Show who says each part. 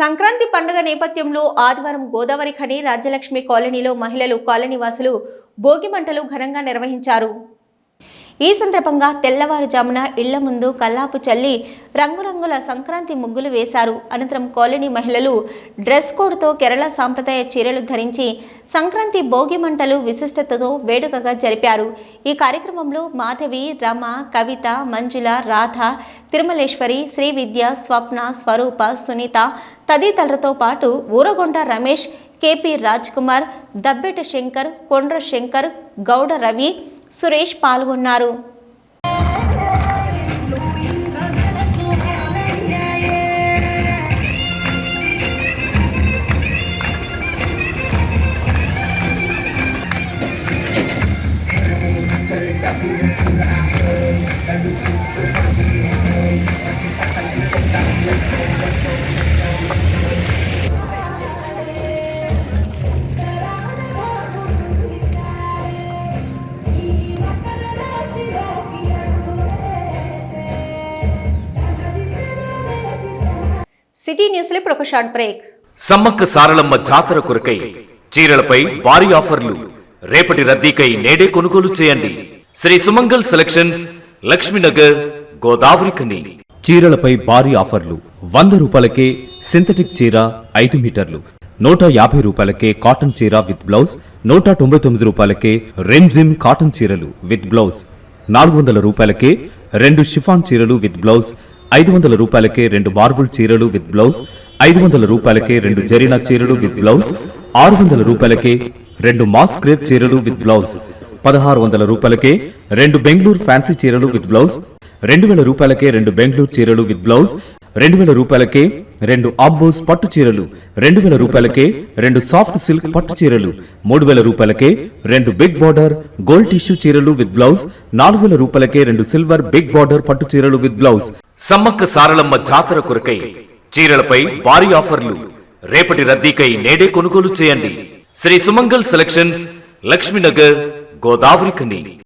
Speaker 1: సంక్రాంతి పండుగ నేపథ్యంలో ఆదివారం గోదావరి ఖని రాజ్యలక్ష్మి కాలనీలో మహిళలు కాలనీవాసులు భోగి మంటలు ఘనంగా నిర్వహించారు. ఈ సందర్భంగా తెల్లవారుజామున ఇళ్ళ ముందు కల్లాపు చల్లి రంగురంగుల సంక్రాంతి ముగ్గులు వేశారు. అనంతరం కాలనీ మహిళలు డ్రెస్ కోడ్తో కేరళ సాంప్రదాయ చీరలు ధరించి సంక్రాంతి భోగి మంటలు విశిష్టతతో వేడుకగా జరిపారు. ఈ కార్యక్రమంలో మాధవి రమ కవిత మంజుల రాధ తిరుమలేశ్వరి శ్రీ విద్య స్వప్న స్వరూప సునీత తదితరులతో పాటు ఊరగొండ రమేష్ కేపీ రాజ్ కుమార్ దబ్బెట శంకర్ కొండ్ర శంకర్ గౌడ రవి సురేష్ పాల్గొన్నారు. సిటీ న్యూస్లో ఇప్పుడు ఒక షార్ట్ బ్రేక్.
Speaker 2: సమ్మక్క సారలమ్మ జాతర కొరకై చీరలపై భారీ ఆఫర్లు. రేపటి రద్దీకై నేడే కొనుగోలు చేయండి. శ్రీ సుమంగల్ సెలక్షన్స్ లక్ష్మీనగర్ గోదావరి కని. చీరలపై భారీ ఆఫర్లు. వంద రూపాయలకే సింథటిక్ చీర ఐదు మీటర్లు. నూట యాభై రూపాయలకే కాటన్ చీర విత్ బ్లౌజ్. నూట తొంభై తొమ్మిది రూపాయలకే రెమ్జిమ్ కాటన్ చీరలు విత్ బ్లౌజ్. నాలుగు వందల రూపాయలకే రెండు షిఫాన్ చీరలు విత్ బ్లౌజ్. ఐదు వందల రూపాయలకే రెండు మార్బుల్ చీరలు విత్ బ్లౌజ్ ఐదు వందల రూపాయలకే రెండు జరీనా చీరలు విత్ బ్లౌజ్ ఆరు వందల రూపాయలకే రెండు మాస్ క్రేప్ చీరలు విత్ బ్లౌజ్ పదహారు వందల రూపాయలకే రెండు బెంగళూరు ఫ్యాన్సీ చీరలు విత్ బ్లౌజ్ రెండు వేల రూపాయలకే రెండు బెంగళూరు చీరలు విత్ బ్లౌజ్ రెండు వేల రూపాయలకే రెండు ఆబ్బోస్ పట్టు చీరలు రెండు వేల రూపాయలకే రెండు సాఫ్ట్ సిల్క్ పట్టు చీరలు మూడు వేల రూపాయలకే రెండు బిగ్ బార్డర్ గోల్డ్ టిష్యూ చీరలు విత్ బ్లౌజ్ నాలుగు వేల రూపాయలకే రెండు సిల్వర్ బిగ్ బార్డర్ పట్టు చీరలు విత్ బ్లౌజ్. సమ్మక్క సారలమ్మ జాతర కొరకై చీరలపై భారీ ఆఫర్లు. రేపటి రద్దీకై నేడే కొనుగోలు చేయండి. శ్రీ సుమంగల్ సెలక్షన్స్ లక్ష్మీనగర్ గోదావరి కని.